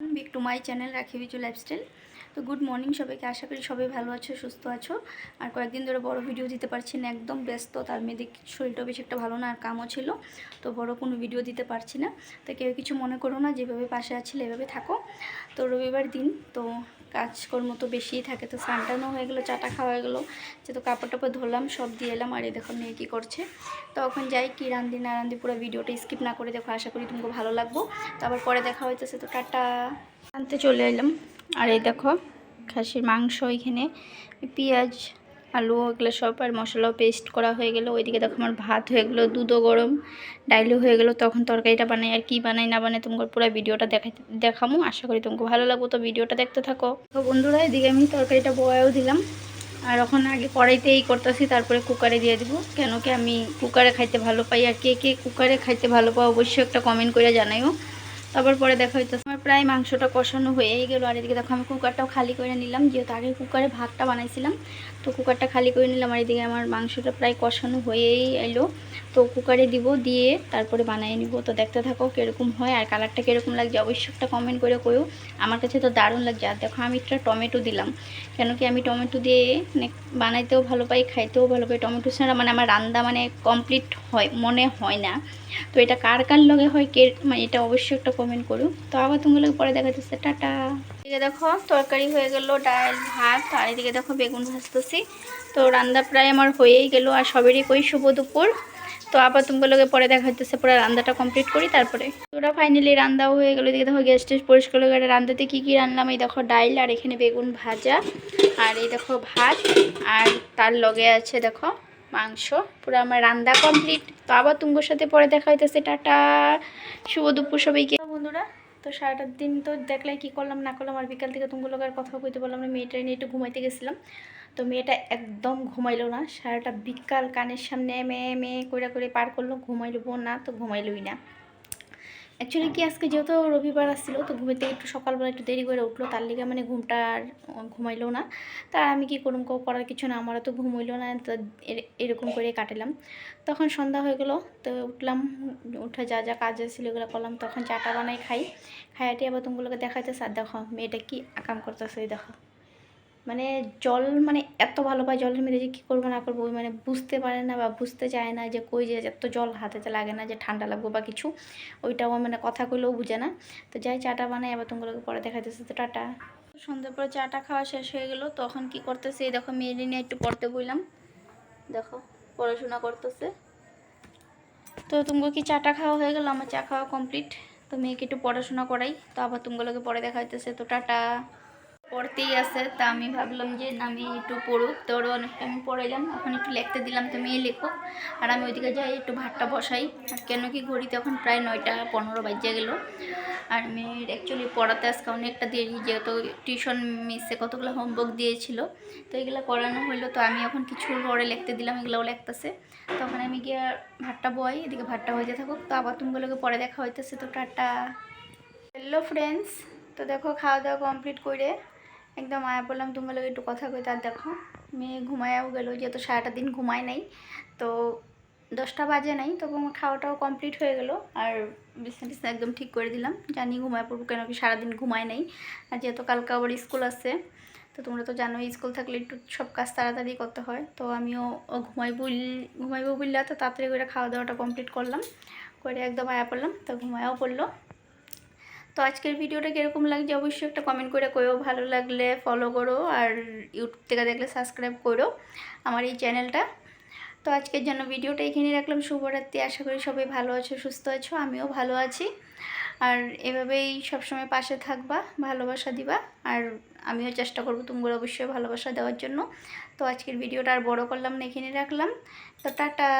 Back to my channel Rakhi Biju lifestyle তো good morning সবাইকে। আশা করি সবাই ভালো আছো, সুস্থ আছো। আর কয়েকদিন ধরে বড় ভিডিও দিতে পারছি না, একদম ব্যস্ত। তার মেয়েদের শরীরটাও বেশি একটা ভালো না, আর কামও ছিল। তো বড় কোনো ভিডিও দিতে পারছি না। তো কেউ কিছু মনে করো না, যেভাবে পাশে আছিলে এভাবে থাকো। তো রবিবার দিন, তো কাজকর্ম তো বেশিই থাকে, তো স্নানটানো হয়ে গেলো, চাটা খাওয়া হয়ে গেলো, যেহেতু কাপড় টাপড় ধরলাম, সব দিয়ে এলাম, আর এই দেখো মেয়ে কী করছে। তখন যাই, কি রান্দি না রান্দি পুরো ভিডিওটা স্কিপ না করে দেখো, আশা করি তোমাকে ভালো লাগবো। তারপর পরে দেখা হইতেছে, তো টাটা। আনতে চলে এলাম, আর এই দেখো খাসির মাংস এখানে, পেঁয়াজ আলু, এগুলো সব আর মশলাও পেস্ট করা হয়ে গেলো। ওইদিকে দেখো আমার ভাত হয়ে গেলো, দুধও গরম, ডাইলও হয়ে গেলো। তখন তরকারিটা বানাই আর কি বানাই, না বানাই তোমাকে পুরো ভিডিওটা দেখাই, দেখামো। আশা করি তোমাকে ভালো লাগবো। তো ভিডিওটা দেখতে থাকো। তো বন্ধুরা, এদিকে আমি তরকারিটা বয়াও দিলাম। আর ওখানে আগে কড়াইতেই করতেছি, তারপরে কুকারে দিয়ে দিব। কেন কি আমি কুকারে খাইতে ভালো পাই আর কে কে কুকারে খাইতে ভালো পাও অবশ্যই একটা কমেন্ট করে জানাইও। তারপর পরে দেখা হইতেছে। আমার প্রায় মাংসটা কষানো হয়েই গেলো। আর এদিকে দেখো, আমি কুকারটাও খালি করে নিলাম। যেহেতু আগে কুকারে ভাতটা বানাইছিলাম, তো কুকারটা খালি করে নিলাম। আর এদিকে আমার মাংসটা প্রায় কষানো হয়েই এলো। তো কুকারে দিব দিয়ে তারপরে বানিয়ে নিব। তো দেখতে থাকো কীরকম হয় আর কালারটা কীরকম লাগছে। অবশ্যই একটা কমেন্ট করে কইও। আমার কাছে তো দারুণ লাগছে। আর দেখো, আমি একটা টমেটো দিলাম। কেন কি আমি টমেটো দিয়ে মানে বানাইতেও ভালো পাই, খাইতেও ভালো পাই। টমেটো ছাড়া মানে আমার রান্না মানে কমপ্লিট হয়, মনে হয় না। তো এটা কার কার লগে হয়, কে মানে এটা অবশ্যই একটা কমেন্ট করো। তো আবার তোমাগুলো পরে দেখা যাচ্ছে টাটা। এদিকে দেখো, তরকারি হয়ে গেল, ডাল, ভাত, আর এদিকে দেখো বেগুন ভাজতেছি। তো রান্না প্রায় আমার হয়েই গেল, আর সবেরই কই শুভ দুপুর। তো আবার তোমাগুলোকে পরে দেখা যাচ্ছে পুরো রান্নাটা কমপ্লিট করি, তারপরে। তোরা ফাইনালি রান্নাও হয়ে গেলো। এদিকে দেখো গ্যাস টেস পরিষ্কার হয়ে গেলে রান্নাতে কী কী রান্নাম এই দেখো ডাইল আর এখানে বেগুন ভাজা, আর এই দেখো ভাত, আর তার লগে আছে দেখো মাংস। পুরো আমার রান্না কমপ্লিট তো আবার তুঙ্গর সাথে পরে দেখা হইতেছে। টাটা। শুভ দুপুর সবাইকে। বন্ধুরা, তো সারাটার দিন তো দেখলে কি করলাম, না করলাম, আর বিকাল থেকে তুঙ্গ লোকের কথা কইতে বললাম না মেয়েটা নিয়ে একটু ঘুমাইতে গেছিলাম। তো মেয়েটা একদম ঘুমাইলো না, সারাটা বিকাল কানের সামনে মেয়ে মেয়ে করে করে পার করল ঘুমাইলবো না, তো ঘুমাইলই না। অ্যাকচুয়ালি কি আজকে যেহেতু রবিবার আসছিল, তো ঘুমের থেকে একটু সকালবেলা একটু দেরি করে উঠল, তার লিগে মানে ঘুমটা আর ঘুমাইলো না। তার আমি কি করুম করার কিছু না, আমারও তো ঘুম হইল না, তো এরকম করে কাটালাম। তখন সন্ধ্যা হয়ে গেলো, তো উঠলাম, উঠে যা যা কাজ ছিল ওগুলো করলাম, তখন চাটা বানাই খাই। খাইয়াটি আবার তোমাগুলোকে দেখাইতেছে, আর দেখো, মেয়েটা কি আকাম করতেছে দেখো। মানে জল মানে এত ভালো পায় জলের মধ্যে যে কী করব, না করব মানে বুঝতে পারে না বা বুঝতে চায় না যে কই যে এত জল হাতেতে লাগে না, যে ঠান্ডা লাগবো বা কিছু, ওইটাও মানে কথা কইলেও বুঝে না। তো যাই চাটা বানাই, আবার তোমাগুলোকে পরে দেখাইতেছে। তো টাটা। সন্ধ্যার পর চাটা খাওয়া শেষ হয়ে গেলো তখন কি করতেছে দেখো মেয়ের নিয়ে একটু পড়তে বললাম দেখো, পড়াশোনা করতেছে। তো তোমাকে কি চাটা খাওয়া হয়ে গেল? আমার চা খাওয়া কমপ্লিট। তো মেয়েকে একটু পড়াশোনা করাই, তো আবার তোমাগুলোকে পরে দেখা হইতেছে তো টাটা। পড়তেই আছে, তা আমি ভাবলাম যে আমি একটু পড়ুক। তো অনেকটা আমি পড়াইলাম, এখন একটু লিখতে দিলাম তো মেয়ে লেখো। আর আমি ওইদিকে যাই, একটু ভাতটা বসাই। আর কেন কি ঘড়িতে এখন প্রায় নয়টা পনেরো বাজে গেলো। আর মেয়ের অ্যাকচুয়ালি পড়াতে আজকে অনেকটা দেরি, যেহেতু টিউশন মিসে কতগুলো হোমওয়ার্ক দিয়েছিল। তো এগুলো করানো হলো তো আমি এখন কিছু পরে লিখতে দিলাম, এগুলোও লিখতেছে। তখন আমি গিয়ে ভাতটা বই এদিকে ভাতটা হইতে থাকুক। তো আবার তুমগুলোকে পরে দেখা হইতেছে। তো টাটা। হ্যালো ফ্রেন্ডস তো দেখো খাওয়া দাওয়া কমপ্লিট করে একদম আয়া বললাম তোমার লোক একটু কথা কই তার দেখো, মেয়ে ঘুমায়াও গেলো, যেহেতু সারাটা দিন ঘুমায় নাই, তো দশটা বাজে নাই, তবু আমার খাওয়াটাও কমপ্লিট হয়ে গেলো, আর বিছনা টিছনা একদম ঠিক করে দিলাম, জানি ঘুমায় পড়ব কেন কি সারাদিন ঘুমায় নাই, আর যেহেতু কালকে আবার স্কুল আছে, তো তোমরা তো জানোই, স্কুল থাকলে একটু সব কাজ তাড়াতাড়ি করতে হয়, তো আমিও ঘুমাই বল, ঘুমাইবো বললে, তো তাড়াতাড়ি করে খাওয়া দাওয়াটা কমপ্লিট করলাম, করে একদম আয়া পড়লাম তো ঘুমায়াও পড়ল তো আজকের ভিডিওটা কীরকম লাগছে অবশ্যই একটা কমেন্ট করে করো ভালো লাগলে ফলো করো আর ইউটিউব থেকে দেখলে সাবস্ক্রাইব করো আমার এই চ্যানেলটা তো আজকের জন্য ভিডিওটা এখানেই রাখলাম। শুভরাত্রি। আশা করি সবাই ভালো আছো, সুস্থ আছো, আমিও ভালো আছি। আর এভাবেই সবসময় পাশে থাকবা, ভালোবাসা দিবা আর আমিও চেষ্টা করব তোমরা অবশ্যই ভালোবাসা দেওয়ার জন্য। তো আজকের ভিডিওটা আর বড় করলাম না এখানে রাখলাম। তো টাটা।